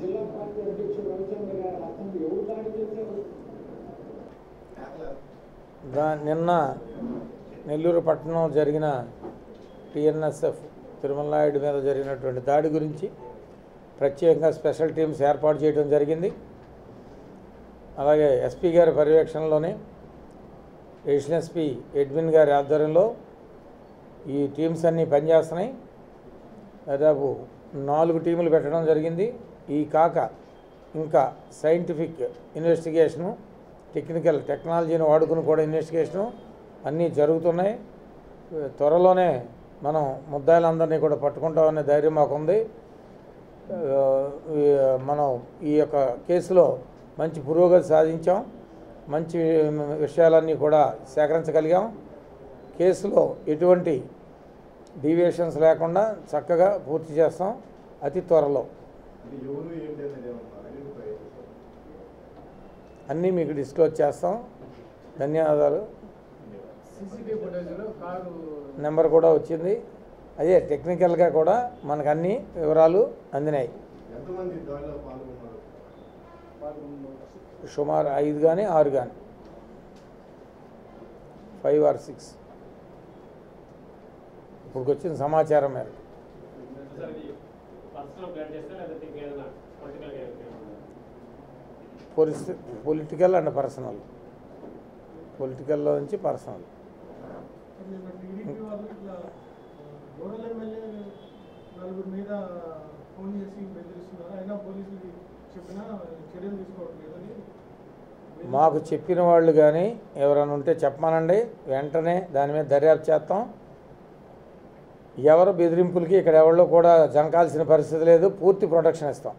జిల్లా పార్టీ అధ్యక్షుడు రవిచంద్ర గారు అతను ఎవరు దాడి చేశారు దా నిన్న నెల్లూరు పట్టణం జరిగిన టీఎన్ఎస్ఎఫ్ తిరుమలనాయుడు మీద జరిగినటువంటి దాడి గురించి ప్రత్యేకంగా స్పెషల్ టీమ్స్ ఏర్పాటు చేయడం జరిగింది. అలాగే ఎస్పీ గారి పర్యవేక్షణలోనే ఎడిషనల్ ఎస్పీ ఎడ్విన్ గారి ఆధ్వర్యంలో ఈ టీమ్స్ అన్నీ పనిచేస్తున్నాయి. దాదాపు నాలుగు టీములు పెట్టడం జరిగింది. ఈ కాక ఇంకా సైంటిఫిక్ ఇన్వెస్టిగేషను టెక్నికల్ టెక్నాలజీని వాడుకుని కూడా ఇన్వెస్టిగేషను అన్నీ జరుగుతున్నాయి. త్వరలోనే మనం ముద్దాయిలందరినీ కూడా పట్టుకుంటామనే ధైర్యం మాకుంది. మనం ఈ యొక్క కేసులో మంచి పురోగతి సాధించాం. మంచి విషయాలన్నీ కూడా సేకరించగలిగాం. కేసులో ఎటువంటి డీవియేషన్స్ లేకుండా చక్కగా పూర్తి చేస్తాం. అతి త్వరలో. అన్నీ మీకు డిస్క్లోజ్ చేస్తాం. ధన్యవాదాలు. నెంబర్ కూడా వచ్చింది. అదే టెక్నికల్గా కూడా మనకు అన్ని వివరాలు అందినాయి. సుమారు ఐదు కానీ ఆరు కానీ ఫైవ్ ఆర్ సిక్స్ ఇప్పుడు వచ్చిన సమాచారం మేరకు పొలిటికల్ అండ్ పర్సనల్ పొలిటికల్లో నుంచి పర్సనల్ మాకు చెప్పిన వాళ్ళు కానీ ఎవరైనా ఉంటే చెప్పమానండి. వెంటనే దాని మీద దర్యాప్తు చేస్తాం. ఎవరు బెదిరింపులకి ఇక్కడ ఎవరిలో కూడా జంకాల్సిన పరిస్థితి లేదు పూర్తి ప్రొటెక్షన్ ఇస్తాం.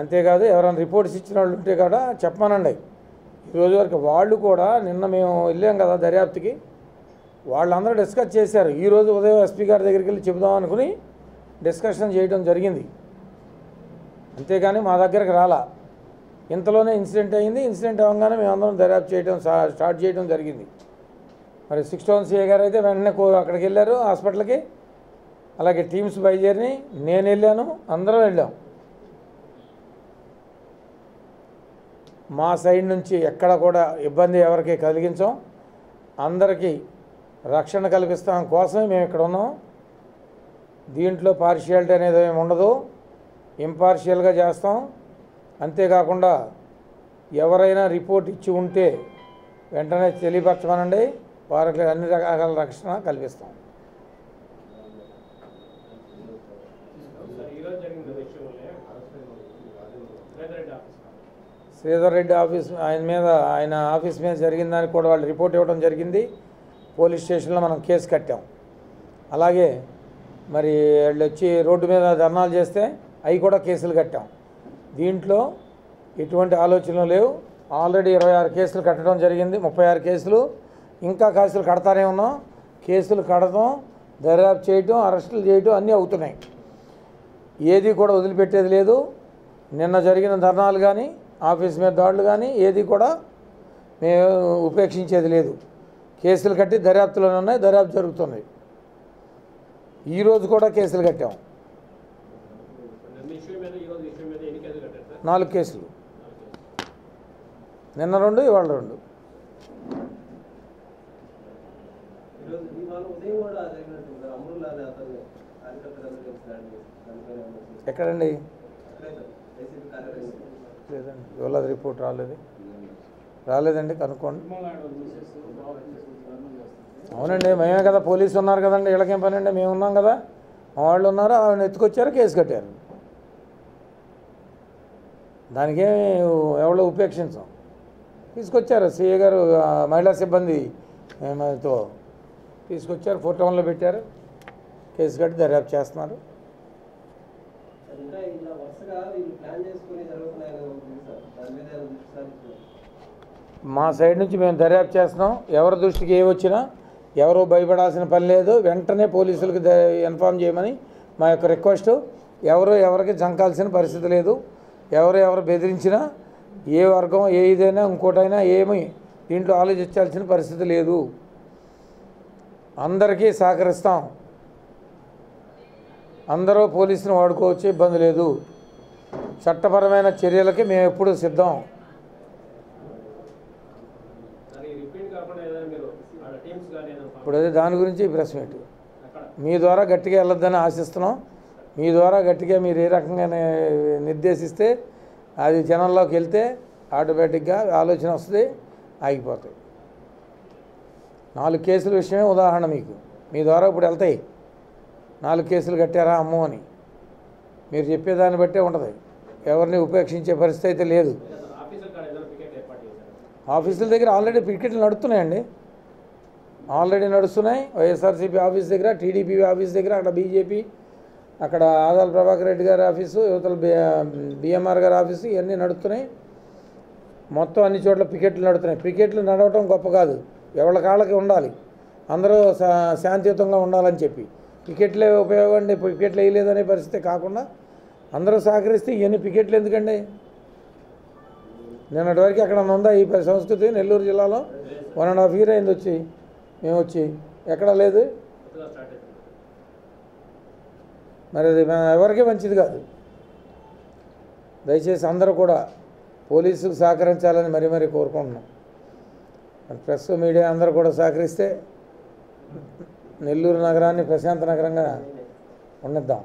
అంతేకాదు ఎవరైనా రిపోర్ట్స్ ఇచ్చిన వాళ్ళు ఉంటే కూడా చెప్పమానండి. ఈరోజు వరకు వాళ్ళు కూడా నిన్న మేము వెళ్ళాం కదా దర్యాప్తుకి వాళ్ళందరూ డిస్కస్ చేశారు. ఈరోజు ఉదయం ఎస్పీ గారి దగ్గరికి వెళ్ళి చెబుదాం అనుకుని డిస్కషన్ చేయడం జరిగింది. అంతేగాని మా దగ్గరకు రాలా. ఇంతలోనే ఇన్సిడెంట్ అయింది ఇన్సిడెంట్ అవ్వగానే మేమందరం దర్యాప్తు చేయడం స్టార్ట్ చేయడం జరిగింది. మరి సిక్స్ టౌన్ సిఏ గారు అయితే వెంటనే అక్కడికి వెళ్ళారు హాస్పిటల్కి. అలాగే టీమ్స్ బయలుదేరి నేను వెళ్ళాను అందరం వెళ్ళాం. మా సైడ్ నుంచి ఎక్కడ కూడా ఇబ్బంది ఎవరికి కలిగించాం. అందరికీ రక్షణ కల్పిస్తాం కోసమే మేము ఇక్కడ ఉన్నాం. దీంట్లో పార్షియాలిటీ అనేది ఏమి ఉండదు. ఇంపార్షియల్గా చేస్తాం. అంతేకాకుండా ఎవరైనా రిపోర్ట్ ఇచ్చి ఉంటే వెంటనే తెలియపరచమనండి. వారికి అన్ని రకాల రక్షణ కల్పిస్తాం. శ్రీధర్ రెడ్డి ఆఫీస్ ఆయన మీద ఆయన ఆఫీస్ మీద జరిగిన దానికి కూడా వాళ్ళు రిపోర్ట్ ఇవ్వడం జరిగింది. పోలీస్ స్టేషన్లో మనం కేసు కట్టాం. అలాగే మరి వాళ్ళు వచ్చి రోడ్డు మీద ధర్నాలు చేస్తే అవి కూడా కేసులు కట్టాం. దీంట్లో ఎటువంటి ఆలోచనలు లేవు. ఆల్రెడీ ఇరవై ఆరు కేసులు కట్టడం జరిగింది. ముప్పై ఆరు కేసులు ఇంకా కేసులు కడతానే ఉన్నాం. కేసులు కడతాం దర్యాప్తు చేయటం అరెస్టులు చేయటం అన్నీ అవుతున్నాయి. ఏది కూడా వదిలిపెట్టేది లేదు. నిన్న జరిగిన ధర్నాలు కానీ ఆఫీస్ మీద దాడులు కానీ ఏది కూడా మేము ఉపేక్షించేది లేదు. కేసులు కట్టి దర్యాప్తులోనే ఉన్నాయి దర్యాప్తు జరుగుతున్నాయి. ఈరోజు కూడా కేసులు కట్టాం. నాలుగు కేసులు. నిన్న రెండు ఇవాళ రెండు ఈరోజు ఇవాళ ఉదయం కూడా జరిగినట్టు సార్ అమరుల్లా అనే అతను కార్యకర్తలందరూ కలిసి దాడి చేసి దానిపైన ఏమన్నా చేసి- ఎక్కడండి? అక్కడే లేదండి. ఇవాళ రిపోర్ట్ రాలేదు. రాలేదండి కనుక్కోండి. అవునండి మేమే కదా పోలీసు ఉన్నారు కదండి వీళ్ళకేం పని అండి మేము ఉన్నాం కదా. మా వాళ్ళు ఉన్నారు? ఆవిడ ఎత్తుకొచ్చారు? కేసు కట్టారు. దానికేమి ఎవరో ఉపేక్షించాం? తీసుకొచ్చారు. సిఏ గారు మహిళా సిబ్బందితో తీసుకొచ్చారు ఫోర్ టౌన్లో పెట్టారు. కేసు కట్టి దర్యాప్తు చేస్తున్నారు. మా సైడ్ నుంచి మేము దర్యాప్తు చేస్తున్నాం. ఎవరి దృష్టికి ఏ వచ్చినా ఎవరు భయపడాల్సిన పని లేదు. వెంటనే పోలీసులకు ఇన్ఫామ్ చేయమని మా యొక్క రిక్వెస్ట్. ఎవరు ఎవరికి జంకాల్సిన పరిస్థితి లేదు. ఎవరు ఎవరు బెదిరించినా ఏ వర్గం ఏ ఇదైనా ఇంకోటైనా ఏమి దీంట్లో ఆలోచించాల్సిన పరిస్థితి లేదు. అందరికీ సహకరిస్తాం. అందరూ పోలీసుని వాడుకోవచ్చు ఇబ్బంది లేదు. చట్టపరమైన చర్యలకి మేము ఎప్పుడూ సిద్ధం. ఇప్పుడు అదే దాని గురించి ప్రెస్ మీట్. అక్కడ మీ ద్వారా గట్టిగా వెళ్ళొద్దని ఆశిస్తున్నాం. మీ ద్వారా గట్టిగా మీరు ఏ రకంగా నిర్దేశిస్తే అది జనంలోకి వెళ్తే ఆటోమేటిక్గా ఆలోచన వస్తుంది ఆగిపోతాయి. నాలుగు కేసుల విషయమే ఉదాహరణ మీకు. మీ ద్వారా ఇప్పుడు వెళ్తాయి. నాలుగు కేసులు కట్టారా అమ్మో అని. మీరు చెప్పేదాన్ని బట్టే ఉంటుంది. ఎవరిని ఉపేక్షించే పరిస్థితి అయితే లేదు. ఆఫీసుల దగ్గర ఆల్రెడీ పికెట్లు నడుస్తున్నాయండి. ఆల్రెడీ నడుస్తున్నాయి. వైఎస్ఆర్సీపీ ఆఫీస్ దగ్గర టీడీపీ ఆఫీస్ దగ్గర అక్కడ బీజేపీ అక్కడ ఆదాల ప్రభాకర్ రెడ్డి గారి ఆఫీసు యువతల బిఎంఆర్ గారి ఆఫీసు ఇవన్నీ నడుస్తున్నాయి. మొత్తం అన్ని చోట్ల పికెట్లు నడుతున్నాయి. పికెట్లు నడవటం గొప్ప కాదు. ఎవరి కాళ్ళకి ఉండాలి. అందరూ శా- శాంతియుతంగా ఉండాలని చెప్పి. పికెట్లే ఉపయోగండి టికెట్లు పికెట్లు వేయలేదనే పరిస్థితి కాకుండా అందరూ సహకరిస్తే ఇవన్నీ పికెట్లు ఎందుకండి? నిన్నటి వరకు అక్కడ ఉందా ఈ సంస్కృతి? నెల్లూరు జిల్లాలో వన్ అండ్ హాఫ్ ఇయర్ అయింది వచ్చి మేము వచ్చి. ఎక్కడా లేదు? మరి అది ఎవరికీ మంచిది కాదు. దయచేసి అందరూ కూడా పోలీసుకు సహకరించాలని మరీ మరీ కోరుకుంటున్నాం. ప్రెస్ మీడియా అందరూ కూడా సహకరిస్తే నెల్లూరు నగరాన్ని ప్రశాంత నగరంగా ఉండిద్దాం.